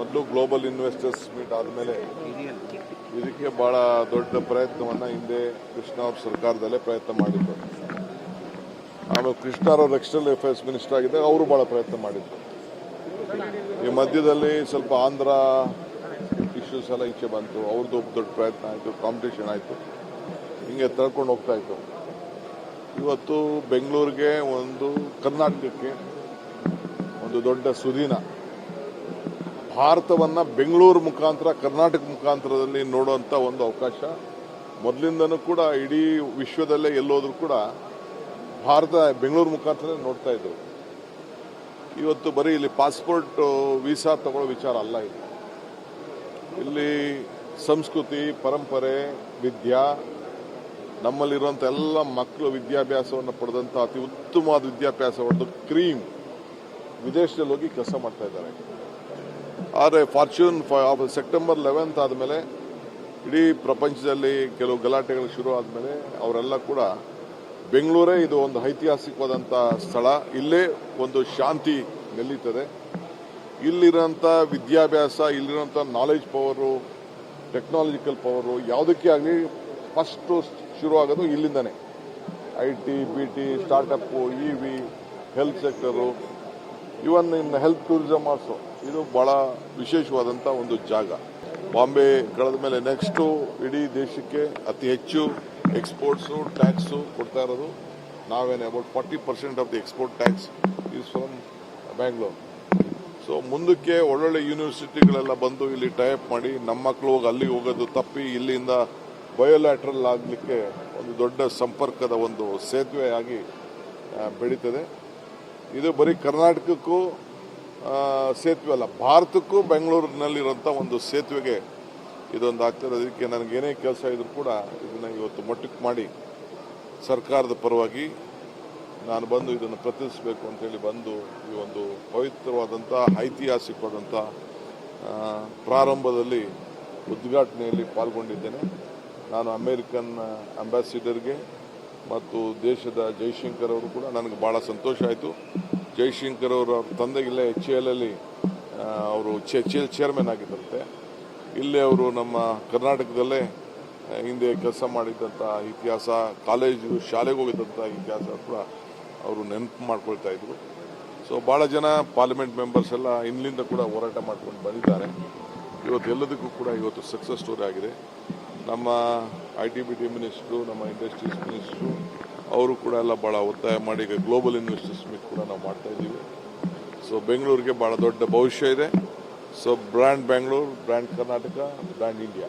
ಮೊದಲು global investors meet ಆದಮೇಲೆ ಇದಕ್ಕೆ ಬಹಳ ದೊಡ್ಡ ಪ್ರಯತ್ನವನ್ನು ಹಿಂದೆ ಕೃಷ್ಣ ಅವ್ರ ಸರ್ಕಾರದಲ್ಲೇ ಪ್ರಯತ್ನ ಮಾಡಿದ್ರು. ಆಮೇಲೆ ಕೃಷ್ಣ ಅವರು ಎಕ್ಸ್ಟರ್ನಲ್ ಅಫೇರ್ಸ್ ಮಿನಿಸ್ಟರ್ ಆಗಿದ್ದಾಗ ಅವರು ಬಹಳ ಪ್ರಯತ್ನ ಮಾಡಿದ್ರು. ಈ ಮಧ್ಯದಲ್ಲಿ ಸ್ವಲ್ಪ ಆಂಧ್ರ ಇಶ್ಯೂಸ್ ಎಲ್ಲ ಈಚೆ ಬಂತು ಅವ್ರದ್ದು ದೊಡ್ಡ ಪ್ರಯತ್ನ ಆಯಿತು ಕಾಂಪಿಟೇಷನ್ ಆಯಿತು, ಹಿಂಗೆ ತಳ್ಕೊಂಡು ಹೋಗ್ತಾ ಇತ್ತು. ಇವತ್ತು ಬೆಂಗಳೂರಿಗೆ ಒಂದು ಕರ್ನಾಟಕಕ್ಕೆ ಒಂದು ದೊಡ್ಡ ಸುದೀನ. ಭಾರತವನ್ನ ಬೆಂಗಳೂರು ಮುಖಾಂತರ, ಕರ್ನಾಟಕ ಮುಖಾಂತರದಲ್ಲಿ ನೋಡುವಂತ ಒಂದು ಅವಕಾಶ. ಮೊದಲಿಂದನೂ ಕೂಡ ಇಡೀ ವಿಶ್ವದಲ್ಲೇ ಎಲ್ಲೋದ್ರೂ ಕೂಡ ಭಾರತ ಬೆಂಗಳೂರು ಮುಖಾಂತರ ನೋಡ್ತಾ ಇದ್ರು ಇವತ್ತು ಬರೀ ಇಲ್ಲಿ ಪಾಸ್ಪೋರ್ಟ್ ವೀಸಾ ತಗೊಳ್ಳೋ ವಿಚಾರ ಅಲ್ಲ ಇದು. ಇಲ್ಲಿ ಸಂಸ್ಕೃತಿ, ಪರಂಪರೆ, ವಿದ್ಯಾ ನಮ್ಮಲ್ಲಿರುವಂಥ ಎಲ್ಲ ಮಕ್ಕಳು ವಿದ್ಯಾಭ್ಯಾಸವನ್ನು ಪಡೆದಂಥ ಅತಿ ಉತ್ತಮವಾದ ವಿದ್ಯಾಭ್ಯಾಸ ಹೊಡೆದು ಕ್ರೀಮ್ ವಿದೇಶದಲ್ಲಿ ಹೋಗಿ ಕೆಲಸ ಮಾಡ್ತಾ ಇದ್ದಾರೆ. ಆದರೆ ಫಾರ್ಚೂನ್ ಸೆಪ್ಟೆಂಬರ್ ಲೆವೆಂತ್ ಆದಮೇಲೆ ಇಡೀ ಪ್ರಪಂಚದಲ್ಲಿ ಕೆಲವು ಗಲಾಟೆಗಳು ಶುರು ಆದಮೇಲೆ ಅವರೆಲ್ಲ ಕೂಡ ಬೆಂಗಳೂರೇ ಇದು ಒಂದು ಐತಿಹಾಸಿಕವಾದಂಥ ಸ್ಥಳ. ಇಲ್ಲೇ ಒಂದು ಶಾಂತಿ ನೆಲೀತದೆ. ಇಲ್ಲಿರೋಂಥ ವಿದ್ಯಾಭ್ಯಾಸ ಇಲ್ಲಿರೋಂಥ ನಾಲೆಜ್ ಪವರು ಟೆಕ್ನಾಲಜಿಕಲ್ ಪವರು ಯಾವುದಕ್ಕೆ ಆಗಲಿ ಫಸ್ಟು ಶುರು ಆಗೋದು ಇಲ್ಲಿಂದನೇ. I T B T startup E V health sector even in health tourism also ಇದು ಬಹಳ ವಿಶೇಷವಾದಂಥ ಒಂದು ಜಾಗ. ಬಾಂಬೆ ಕಳೆದ ಮೇಲೆ ನೆಕ್ಸ್ಟು ಇಡೀ ದೇಶಕ್ಕೆ ಅತಿ ಹೆಚ್ಚು ಎಕ್ಸ್ಪೋರ್ಟ್ಸು ಟ್ಯಾಕ್ಸು ಕೊಡ್ತಾ ಇರೋದು. ನಾವೇನೆ about forty percent of the export tax is from Bangalore so ಮುಂದಕ್ಕೆ ಒಳ್ಳೊಳ್ಳೆ ಯೂನಿವರ್ಸಿಟಿಗಳೆಲ್ಲ ಬಂದು ಇಲ್ಲಿ ಟೈಪ್ ಮಾಡಿ ನಮ್ಮ ಮಕ್ಕಳು ಹೋಗಿ ಅಲ್ಲಿಗೆ ಹೋಗೋದು ತಪ್ಪಿ ಇಲ್ಲಿಂದ ಬಯೋಲ್ಯಾಟ್ರಲ್ ಆಗಲಿಕ್ಕೆ ಒಂದು ದೊಡ್ಡ ಸಂಪರ್ಕದ ಒಂದು ಸೇತುವೆ ಆಗಿ ಬೆಳೀತದೆ. ಇದು ಬರೀ ಕರ್ನಾಟಕಕ್ಕೂ ಸೇತುವೆ ಅಲ್ಲ, ಭಾರತಕ್ಕೂ ಬೆಂಗಳೂರಿನಲ್ಲಿರುವಂಥ ಒಂದು ಸೇತುವೆಗೆ ಇದೊಂದು ಆಗ್ತದೆ ಅದಕ್ಕೆ ನನಗೇನೇ ಕೆಲಸ ಇದ್ರೂ ಕೂಡ ಇದನ್ನು ಇವತ್ತು ಮಟ್ಟಕ್ಕೆ ಮಾಡಿ ಸರ್ಕಾರದ ಪರವಾಗಿ ನಾನು ಬಂದು ಇದನ್ನು ಪ್ರತಿನಿಧಿಸಬೇಕು ಅಂತೇಳಿ ಬಂದು ಈ ಒಂದು ಪವಿತ್ರವಾದಂಥ ಐತಿಹಾಸಿಕವಾದಂಥ ಪ್ರಾರಂಭದಲ್ಲಿ ಉದ್ಘಾಟನೆಯಲ್ಲಿ ಪಾಲ್ಗೊಂಡಿದ್ದೇನೆ. ನಾನು ಅಮೇರಿಕನ್ ಅಂಬಾಸಿಡರ್ಗೆ ಮತ್ತು ದೇಶದ ಜೈಶಂಕರ್ ಅವರು ಕೂಡ ನನಗೆ ಭಾಳ ಸಂತೋಷ ಆಯಿತು. ಜೈಶಂಕರ್ ಅವರ ತಂದೆಗಿಲ್ಲ ಎಚ್ ಎಲ್ ಅಲ್ಲಿ ಅವರು ಚೇರ್ಮನ್ ಆಗಿದ್ದಂತೆ ಇಲ್ಲಿ ಅವರು ನಮ್ಮ ಕರ್ನಾಟಕದಲ್ಲೇ ಹಿಂದೆ ಕೆಲಸ ಮಾಡಿದ್ದಂಥ ಇತಿಹಾಸ ಕಾಲೇಜು ಶಾಲೆಗೆ ಹೋಗಿದ್ದಂಥ ಇತಿಹಾಸ ಕೂಡ ಅವರು ನೆನಪು ಮಾಡ್ಕೊಳ್ತಾ ಇದ್ರು. ಸೊ ಭಾಳ ಜನ ಪಾರ್ಲಿಮೆಂಟ್ ಮೆಂಬರ್ಸ್ ಎಲ್ಲ ಇಲ್ಲಿಂದ ಕೂಡ ಹೋರಾಟ ಮಾಡ್ಕೊಂಡು ಬಂದಿದ್ದಾರೆ. ಇವತ್ತು ಎಲ್ಲದಕ್ಕೂ ಕೂಡ ಇವತ್ತು ಸಕ್ಸಸ್ ಸ್ಟೋರಿ ಆಗಿದೆ. ನಮ್ಮ I T B T minister ನಮ್ಮ ಇಂಡಸ್ಟ್ರೀಸ್ ಮಿನಿಸ್ಟ್ರು ಅವರು ಕೂಡ ಎಲ್ಲ ಭಾಳ ಒತ್ತಾಯ ಮಾಡಿ, ಈಗ ಗ್ಲೋಬಲ್ ಇನ್ವೆಸ್ಟರ್ಸ್ ಮೀಟ್ ಕೂಡ ನಾವು ಮಾಡ್ತಾ ಇದ್ದೀವಿ. ಸೊ ಬೆಂಗಳೂರಿಗೆ ಭಾಳ ದೊಡ್ಡ ಭವಿಷ್ಯ ಇದೆ. So brand Bengaluru brand Karnataka brand India